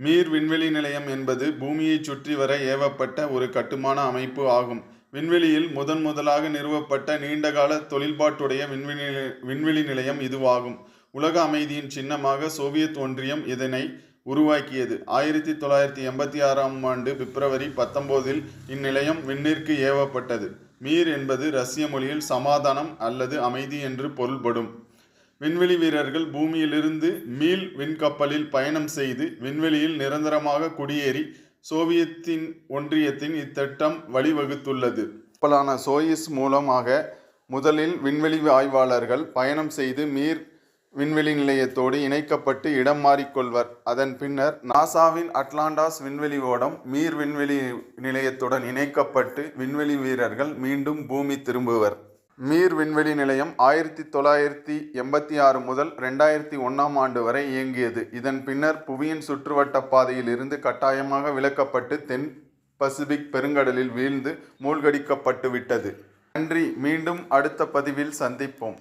மீர் விண்வெளி நிலையம் என்பது பூமியைச் சுற்றி வர ஏவப்பட்ட ஒரு கட்டுமான அமைப்பு ஆகும். விண்வெளியில் முதன் முதலாக நிறுவப்பட்ட நீண்டகால தொழில்பாட்டுடைய விண்வெளி விண்வெளி நிலையம் இதுவாகும். உலக அமைதியின் சின்னமாக சோவியத் ஒன்றியம் இதனை உருவாக்கியது. ஆயிரத்தி தொள்ளாயிரத்தி எண்பத்தி ஆறாம் ஆண்டு பிப்ரவரி பத்தொம்போதில் இந்நிலையம் விண்ணிற்கு ஏவப்பட்டது. மீர் என்பது ரஷ்ய மொழியில் சமாதானம் அல்லது அமைதி என்று பொருள்படும். விண்வெளி வீரர்கள் பூமியிலிருந்து மீள் விண்கப்பலில் பயணம் செய்து விண்வெளியில் நிரந்தரமாக குடியேறி சோவியத்தின் ஒன்றியத்தின் இத்திட்டம் வழிவகுத்துள்ளது. கப்பலான சோயிஸ் மூலமாக முதலில் விண்வெளி ஆய்வாளர்கள் பயணம் செய்து மீர் விண்வெளி நிலையத்தோடு இணைக்கப்பட்டு இடம் மாறிக்கொள்வர். அதன் பின்னர் நாசாவின் அட்லாண்டாஸ் விண்வெளி ஓடம் மீர் விண்வெளி நிலையத்துடன் இணைக்கப்பட்டு விண்வெளி வீரர்கள் மீண்டும் பூமி திரும்புவர். மீர் விண்வெளி நிலையம் ஆயிரத்தி தொள்ளாயிரத்தி எண்பத்தி ஆறு முதல் ரெண்டாயிரத்தி ஒன்றாம் ஆண்டு வரை இயங்கியது. இதன் பின்னர் புவியின் சுற்றுவட்ட பாதையில் இருந்து கட்டாயமாக விலக்கப்பட்டு தென் பசிபிக் பெருங்கடலில் வீழ்ந்து மூழ்கடிக்கப்பட்டு விட்டது. நன்றி. மீண்டும் அடுத்த பதிவில் சந்திப்போம்.